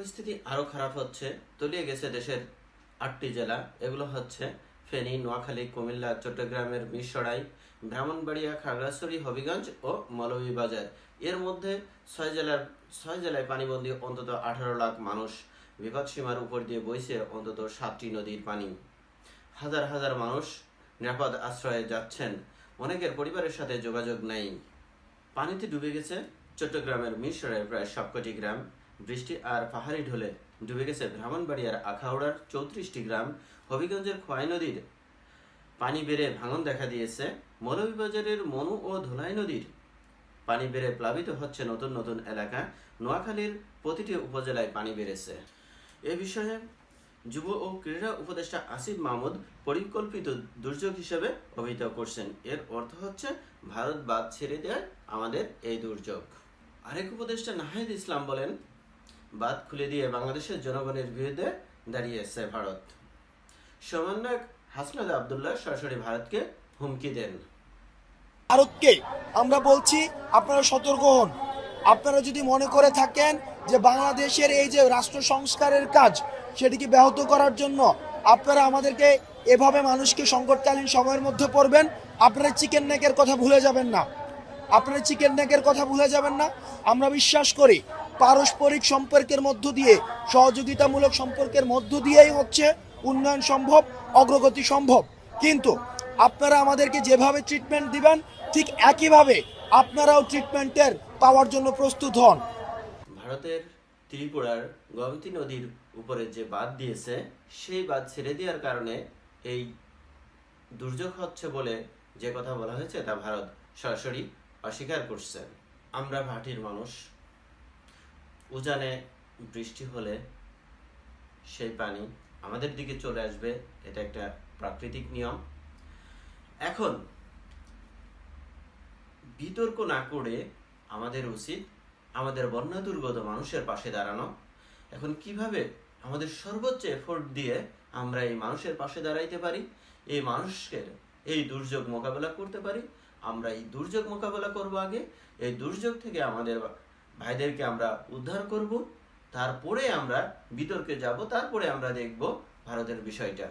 পরিস্থিতি আরও খারাপ হচ্ছে। তলিয়ে গেছে দেশের আটটি জেলা। এগুলো হচ্ছে ফেনী, নোয়াখালী, কুমিল্লা, চট্টগ্রামের মিরসরাই, ব্রাহ্মণবাড়িয়া, খাগড়াছড়ি, হবিগঞ্জ ও মৌলভীবাজার এর মধ্যে ছয় জেলার ছয় জেলায় পানিবন্দী অন্তত আঠারো লাখ মানুষ। বিপদসীমার উপর দিয়ে বইছে অন্তত সাতটি নদীর পানি। হাজার হাজার মানুষ নিরাপদ আশ্রয়ে যাচ্ছেন। অনেকের পরিবারের সাথে যোগাযোগ নেই। পানিতে ডুবে গেছে চট্টগ্রামের মিরসরাইয়ের প্রায় সবকটি গ্রাম। বৃষ্টি আর পাহাড়ি ঢলে ডুবে গেছে ব্রাহ্মণবাড়িয়ার আখাউড়ার চৌত্রিশটি গ্রাম। হবিগঞ্জের খোয়াই নদীর পানি বেড়ে ভাঙন দেখা দিয়েছে। মৌলভীবাজারের মনু ও ধোলাই নদীর পানি বেড়ে প্লাবিত হচ্ছে নতুন নতুন এলাকা। নোয়াখালীর প্রতিটি উপজেলায় পানি বেড়েছে। এ বিষয়ে যুব ও ক্রীড়া উপদেষ্টা আসিফ মাহমুদ পরিকল্পিত দুর্যোগ হিসেবে অভিহিত করছেন। এর অর্থ হচ্ছে ভারত বাদ ছেড়ে দেয় আমাদের এই দুর্যোগ। আরেক উপদেষ্টা নাহিদ ইসলাম বলেন বাদ খুলে দিয়ে বাংলাদেশের জনগণের বিরুদ্ধে দাঁড়িয়েছে ভারত। সমন্বয়ক হাসনাদ আবদুল্লাহ সরাসরি ভারতকে হুমকি দেন। ভারতকে আমরা বলছি আপনারা সতর্ক হন। আপনারা যদি মনে করে থাকেন যে বাংলাদেশের এই যে রাষ্ট্র সংস্কারের কাজ সেটিকে ব্যাহত করার জন্য আপনারা আমাদেরকে এভাবে মানুষকে সংকটকালীন সময়ের মধ্যে পড়বেন, আপনারা চিকেন নেকের কথা ভুলে যাবেন না। আপনারা চিকেন নেকের কথা ভুলে যাবেন না। আমরা বিশ্বাস করি পারস্পরিক সম্পর্কের মধ্য দিয়ে, সহযোগিতামূলক সম্পর্কের মধ্য দিয়েই হচ্ছে উন্নয়ন সম্ভব, অগ্রগতি সম্ভব। কিন্তু আপনারা আমাদেরকে যেভাবে ট্রিটমেন্ট দিবেন, ঠিক একইভাবে আপনারাও ট্রিটমেন্টের পাওয়ার জন্য প্রস্তুত হন। ভারতের ত্রিপুরার গোমতী নদীর উপরে যে বাঁধ দিয়েছে, সেই বাঁধ ছেড়ে দেওয়ার কারণে এই দুর্যোগ হচ্ছে বলে যে কথা বলা হয়েছে, তা ভারত সরাসরি অস্বীকার করছে। আমরা ভাটির মানুষ। উজানে বৃষ্টি হলে সেই পানি আমাদের দিকে চলে আসবে। এটা একটা প্রাকৃতিক নিয়ম। এখন বিতর্ক না করে আমাদের উচিত আমাদের বন্যা দুর্গত মানুষের পাশে দাঁড়ানো। এখন কীভাবে আমাদের সর্বোচ্চ এফোর্ট দিয়ে আমরা এই মানুষের পাশে দাঁড়াইতে পারি, এই মানুষকে এই দুর্যোগ মোকাবেলা করতে পারি? আমরা এই দুর্যোগ মোকাবেলা করব আগে। এই দুর্যোগ থেকে আমাদের ভাইদেরকে আমরা উদ্ধার করব তারপরে আমরা বিতর্কে যাব তারপরে আমরা দেখব ভারতের বিষয়টা।